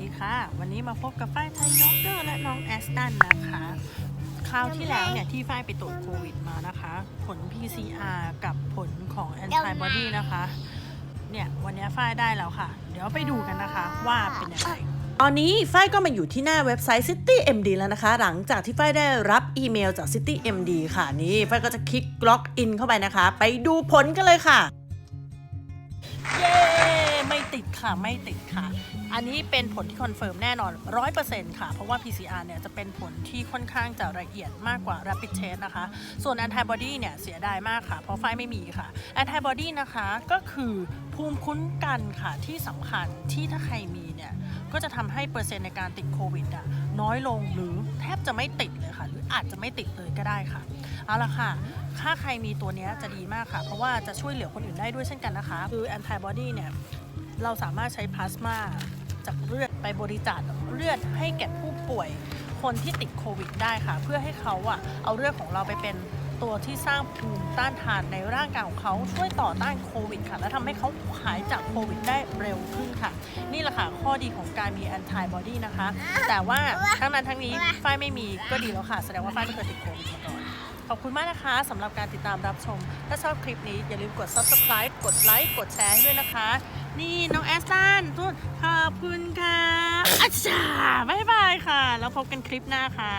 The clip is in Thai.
ดีค่ะ วันนี้มาพบกับฝ้ายไทยยอกเกอร์และน้องแอสตันนะคะ คราวที่แล้วเนี่ยที่ฝ้ายไปตรวจโควิดมานะคะ ผล PCR กับผลของแอนติบอดีนะคะ เนี่ยวันนี้ฝ้ายได้แล้วค่ะ เดี๋ยวไปดูกันนะคะว่าเป็นยังไงตอนนี้ฝ้ายก็มาอยู่ที่หน้าเว็บไซต์ City MD แล้วนะคะ หลังจากที่ฝ้ายได้รับอีเมลจาก City MD ค่ะนี่ฝ้ายก็จะคลิกล็อกอินเข้าไปนะคะ ไปดูผลกันเลยค่ะ ติดค่ะไม่ติดค่ะ อันนี้เป็นผลที่คอนเฟิร์มแน่นอน 100%ค่ะ เพราะว่า PCR เนี่ยจะเป็นผลที่ค่อนข้างจะละเอียดมากกว่า rapid test นะคะ ส่วน antibody เนี่ยเสียดายมากค่ะ เพราะไฟไม่มีค่ะ antibody นะคะก็คือภูมิคุ้นกันค่ะที่สำคัญที่ถ้าใครมีเนี่ยก็จะทำให้เปอร์เซ็นต์ในการติดโควิดอะน้อยลงหรือแทบจะไม่ติดเลยค่ะ หรืออาจจะไม่ติดเลยก็ได้ค่ะเอาละค่ะถ้าใครมีตัวนี้จะดีมากค่ะ เพราะว่าจะช่วยเหลือคนอื่นได้ด้วยเช่นกันนะคะ คือแอนติบอดีเนี่ย เราสามารถใช้พลาสมาจากเลือดไปบริจาคเลือดให้แก่ผู้ป่วยคนที่ติดโควิดได้ค่ะ เพื่อให้เขาอะเอาเลือดของเราไปเป็นตัวที่สร้างภูมิต้านทานในร่างกายของเขาช่วยต่อต้านโควิดค่ะ และทำให้เขาหายจากโควิดได้เร็วขึ้นค่ะ นี่แหละค่ะ ข้อดีของการมีแอนติบอดีนะคะ แต่ว่าทั้งนั้นทั้งนี้ฝ้ายไม่มีก็ดีแล้วค่ะ แสดงว่าฝ้ายไม่เคยติดโควิดมาก่อน ขอบคุณมากนะคะสำหรับการติดตามรับชม ถ้าชอบคลิปนี้อย่าลืมกด subscribe กดไลค์กดแชร์ให้ด้วยนะคะ นี่น้องแอสตันทุกขอบคุณค่ะอาจารย์บ๊ายบายค่ะ แล้วพบกันคลิปหน้าค่ะ